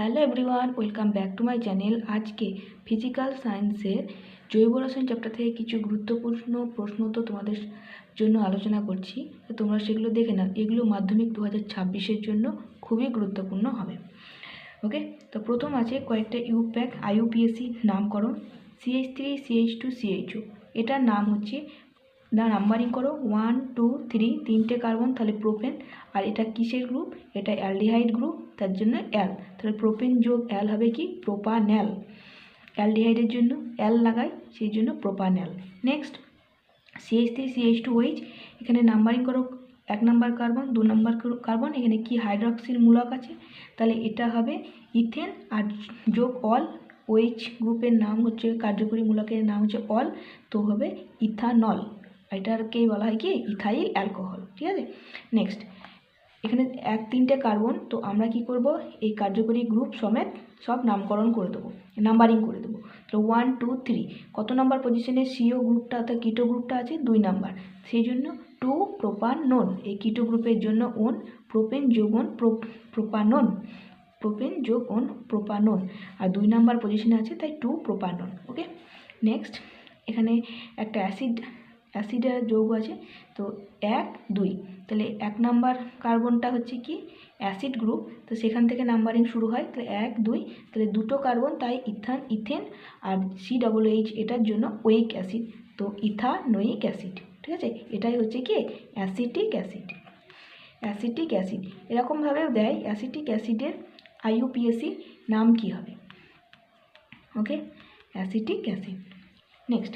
Hello everyone welcome back to my channel আজকে physical সায়েন্সের জৈব রসায়ন চ্যাপ্টার থেকে কিছু গুরুত্বপূর্ণ প্রশ্ন তো তোমাদের জন্য আলোচনা করছি। তো তোমরা সেগুলো দেখে নাও। এগুলো মাধ্যমিক দু হাজার জন্য খুবই গুরুত্বপূর্ণ হবে। ওকে তো প্রথম আছে কয়েকটা ইউপ্যাক আইইউপিএসসি নামকরণ। CH three CH two CHO এটার নাম হচ্ছে না নাম্বারিং করো ওয়ান টু থ্রি তিনটে কার্বন তাহলে প্রোপেন আর এটা কিসের গ্রুপ এটা অ্যালডিহাইড গ্রুপ তার জন্য অ্যাল তাহলে প্রোপেন যোগ অ্যাল হবে কি? প্রোপান্যাল অ্যালডিহাইডের জন্য অ্যাল লাগাই, সেই জন্য propanal next CH three CH two OH এখানে নাম্বারিং করো, এক নাম্বার কার্বন দু নাম্বার কার্বন এখানে কি হাইড্রক্সিল মূলক আছে? তাহলে এটা হবে ইথেন আর যোগ অল ওইচ গ্রুপের নাম হচ্ছে, কার্যকরী মূলকের নাম হচ্ছে অল তো হবে ইথানল এটারকেই বলা হয় কি? ইথাইল অ্যালকোহল, ঠিক আছে? নেক্সট এখানে এক তিনটে কার্বন তো আমরা কি করব? এই কার্যকরী গ্রুপ সমেত সব নামকরণ করে দেবো নাম্বারিং করে দেবো। তো ওয়ান টু থ্রি কত নাম্বার পজিশনে সিও গ্রুপটা অর্থাৎ কিটো গ্রুপটা আছে? দুই নাম্বার সেই জন্য টু প্রোপানন এই কিটো গ্রুপের জন্য ওন প্রোপেন যোগন প্রোপানন প্রোপেন যোগ ওন প্রোপানন আর দুই নাম্বার পজিশনে আছে, তাই টু প্রোপানন ওকে নেক্সট এখানে একটা অ্যাসিড অ্যাসিডের যৌগ আছে, তো এক, দুই। তাহলে এক নাম্বার কার্বনটা হচ্ছে কি? Acid group. তো সেখান থেকে নাম্বারিং শুরু হয়, তাহলে এক, দুই। তাহলে দুটো কার্বন, তাই ইথান, ইথেন আর সি ডবল এইচ এটার জন্য ওইক অ্যাসিড। তো ইথানোইক অ্যাসিড, ঠিক আছে? এটাই হচ্ছে কি? Acetic acid. Acetic acid. এরকমভাবেও দেয়, অ্যাসিটিক অ্যাসিডের আইইউপিএসি নাম কি হবে? Okay? Acetic acid. Next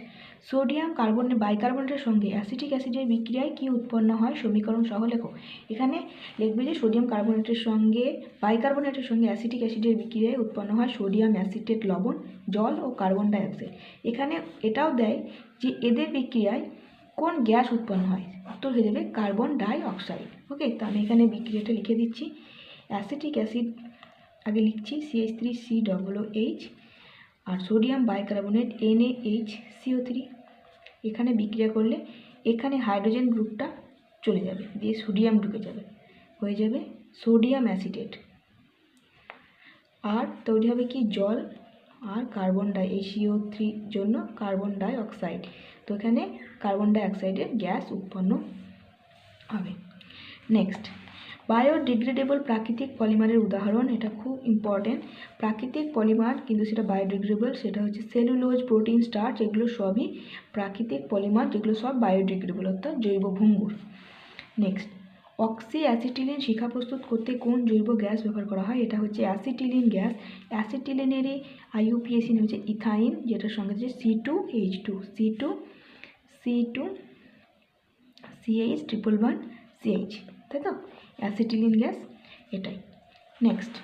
sodium carbon বাইকার্বনেটের সঙ্গে অ্যাসিটিক অ্যাসিডের বিক্রিয়ায় কী উৎপন্ন হয়? সমীকরণ সহ লেখো। এখানে লিখবে যে সোডিয়াম কার্বনেটের সঙ্গে বাইকার্বনেটের সঙ্গে অ্যাসিটিক অ্যাসিডের বিক্রিয়ায় উৎপন্ন হয় সোডিয়াম অ্যাসিটেট লবণ, জল ও কার্বন ডাইঅক্সাইড এখানে এটাও দেয় যে এদের বিক্রিয়ায় কোন গ্যাস উৎপন্ন হয়? উত্তর হয়ে যাবে কার্বন ডাই অক্সাইড ওকে তো আমি এখানে বিক্রিয়াটা লিখে দিচ্ছি। অ্যাসিটিক অ্যাসিড আগে লিখছি CH three C double H আর sodium bicarbonate H CO three এখানে বিক্রিয়া করলে এখানে হাইড্রোজেন গ্রুপটা চলে যাবে, দিয়ে সোডিয়াম ঢুকে যাবে, হয়ে যাবে সোডিয়াম অ্যাসিডেট আর তৈরি হবে কি জল আর কার্বন ডাই, এই সিও থ্রির জন্য কার্বন ডাই অক্সাইড তো এখানে কার্বন ডাই অক্সাইডের গ্যাস উৎপন্ন হবে। নেক্সট। বায়োডিগ্রেডেবল প্রাকৃতিক পলিমারের উদাহরণ, এটা খুব ইম্পর্টেন্ট প্রাকৃতিক পলিমার কিন্তু সেটা বায়োডিগ্রেডেবল সেটা হচ্ছে সেলুলোজ প্রোটিন স্টার্চ এগুলো সবই প্রাকৃতিক পলিমার, যেগুলো সব বায়োডিগ্রেডেবল অর্থাৎ জৈব ভঙ্গুর। নেক্সট অক্সি অ্যাসিটিলিন শিখা প্রস্তুত করতে কোন জৈব গ্যাস ব্যবহার করা হয়? এটা হচ্ছে অ্যাসিটিলিন গ্যাস। অ্যাসিটিলিনেরই আইইউপিএসি হচ্ছে ইথাইন যেটার সঙ্গে হচ্ছে C two H two C two C two CH triple one CH তাই তো? অ্যাসিটিলিন গ্যাস, এটাই। নেক্সট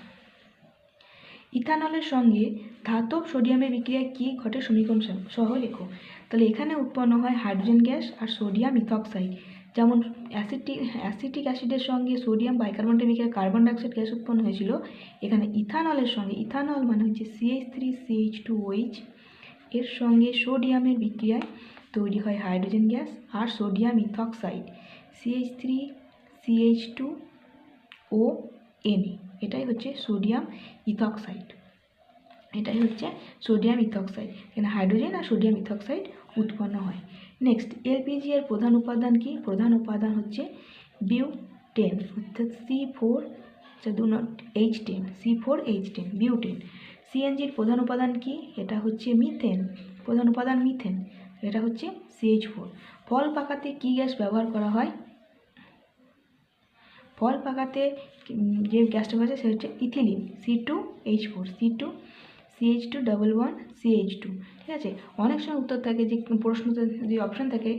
ইথানলের সঙ্গে ধাতব সোডিয়ামের বিক্রিয়ায় কী ঘটে সমীকরণ সহ লেখো। তাহলে এখানে উৎপন্ন হয় হাইড্রোজেন গ্যাস আর সোডিয়াম ইথক্সাইড। যেমন অ্যাসিটিক অ্যাসিটিক অ্যাসিডের সঙ্গে সোডিয়াম বাইকার্বনেটের বিক্রিয়ায় কার্বন ডাইঅক্সাইড গ্যাস উৎপন্ন হয়েছিল। এখানে ইথানলের সঙ্গে ইথানল মানে হচ্ছে CH three CH two OH এর সঙ্গে সোডিয়ামের বিক্রিয়ায় তৈরি হয় হাইড্রোজেন গ্যাস আর sodium ethoxide. CH three CH two O N এটাই হচ্ছে সোডিয়াম ইথক্সাইড এটাই হচ্ছে সোডিয়াম ইথক্সাইড এখানে হাইড্রোজেন আর সোডিয়াম ইথক্সাইড উৎপন্ন হয়। নেক্সট এলপিজি এর প্রধান উপাদান কি? প্রধান উপাদান হচ্ছে বিউ টেন অর্থাৎ সি ফোর দু not H ten C four H ten butane সিএনজির প্রধান উপাদান কি? এটা হচ্ছে মিথেন প্রধান উপাদান মিথেন এটা হচ্ছে সিএইচ ফোর ফল পাকাতে কী গ্যাস ব্যবহার করা হয়? ফল পাকাতে যে গ্যাসটা আছে সেটা হচ্ছে ethylene C two H four C two CH two double one CH two ঠিক আছে? অনেক সময় উত্তর থাকে যে প্রশ্নতে যে অপশান থাকে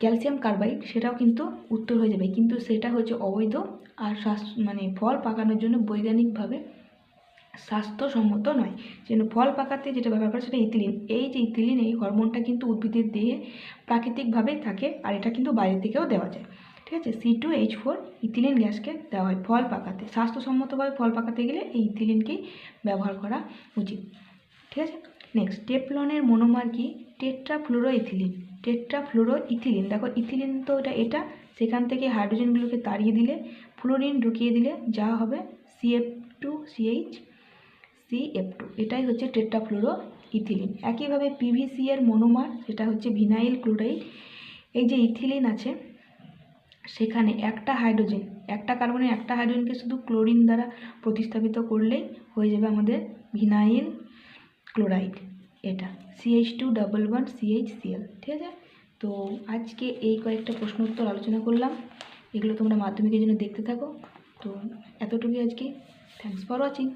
ক্যালসিয়াম কার্বাইড সেটাও কিন্তু উত্তর হয়ে যাবে। কিন্তু সেটা হচ্ছে অবৈধ আর স্বাস্থ্য মানে ফল পাকানোর জন্য বৈজ্ঞানিকভাবে স্বাস্থ্যসম্মত নয়। যেন ফল পাকাতে যেটা ব্যবহার করে সেটা ইথিলিন। এই যে ইথিলিন, এই হরমোনটা কিন্তু উদ্ভিদের দেহে প্রাকৃতিকভাবেই থাকে আর এটা কিন্তু বাইরে থেকেও দেওয়া যায়। ঠিক আছে C two H four ethylene গ্যাসকে দেওয়া হয় ফল পাকাতে। স্বাস্থ্যসম্মতভাবে ফল পাকাতে গেলে এই ইথিলিনকেই ব্যবহার করা উচিত। ঠিক আছে? নেক্সট টেপলনের মনোমার কি? টেট্রাফ্লোরো ইথিলিন টেট্রাফ্লোরো ইথিলিন দেখো, ইথিলিন তো এটা এটা সেখান থেকে হাইড্রোজেনগুলোকে তাড়িয়ে দিলে, ফ্লোরিন ঢুকিয়ে দিলে যা হবে CF two CH C F two এটাই হচ্ছে টেট্রাফ্লুরো ইথিলিন একইভাবে পিভিসি এর মনোমার, সেটা হচ্ছে ভিনাইল ক্লোরাইড। এই যে ইথিলিন আছে সেখানে একটা হাইড্রোজেন, একটা কার্বনে একটা হাইড্রোজেনকে শুধু ক্লোরিন দ্বারা প্রতিস্থাপিত করলেই হয়ে যাবে আমাদের ভিনাইল ক্লোরাইড, এটা CH two double one CH CL ঠিক আছে? তো আজকে এই কয়েকটা প্রশ্ন উত্তর আলোচনা করলাম, এগুলো তোমরা মাধ্যমিকের জন্য দেখতে থাকো। তো এতটুকুই আজকে থ্যাংকস ফর ওয়াচিং